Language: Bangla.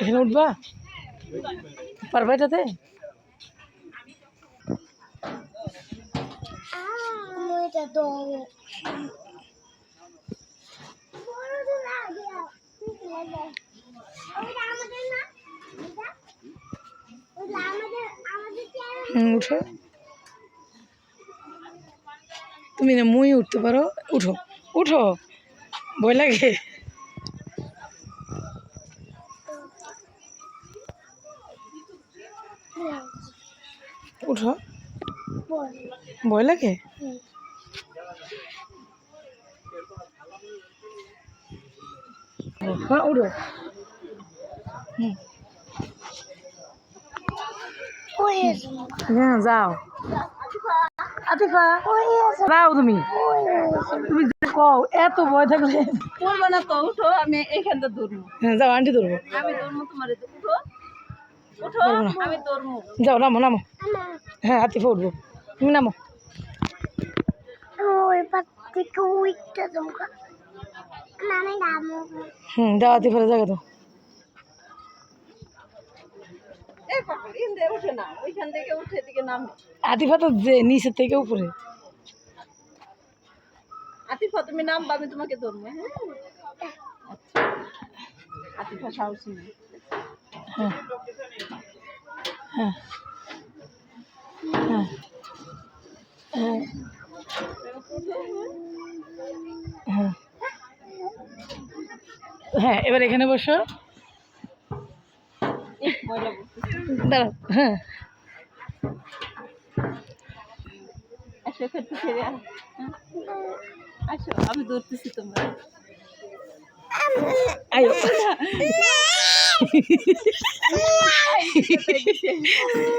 এখানে উঠবা? পারবা এটাতে? এটা উঠো। তুমি না মুই উঠতে পারো উঠো। উঠো। ভয় লাগে উঠো ভয় লাগে হ্যাঁ উঠো হুম হ্যাঁ যাও আতিফা যাও তুমি। তুমি যে কও এত ভয় থাকলে। বলব না তো উঠো আমি এইখানটা ধরবো। হ্যাঁ যাও আন্টি ধরবো। আমি ধরবো তোমার উঠো। উঠো আমি ধরবো। যাও নামো নামো। হ্যাঁ আতিফা উঠবো। তুমি নামো। হুম যাও আতিফা জায়গা তো এই পাগল ইন্দে উঠে না ওইখান থেকে উঠে দিকে নামে আতিফা তো যে নিচের থেকে উপরে। আতিফা তুমি নামবা আমি তোমাকে ধরবো হ্যাঁ? আচ্ছা। আতিফা সাহসী। হ্যাঁ। হ্যাঁ। হ্যাঁ। হ্যাঁ। হ্যাঁ। হ্যাঁ এবার এখানে বসো। দাঁড়াও। হ্যাঁ। আসো একটু ছেড়ে আস। হ্যাঁ? আসো আমি ধরতেছি তোমরা আয়ো।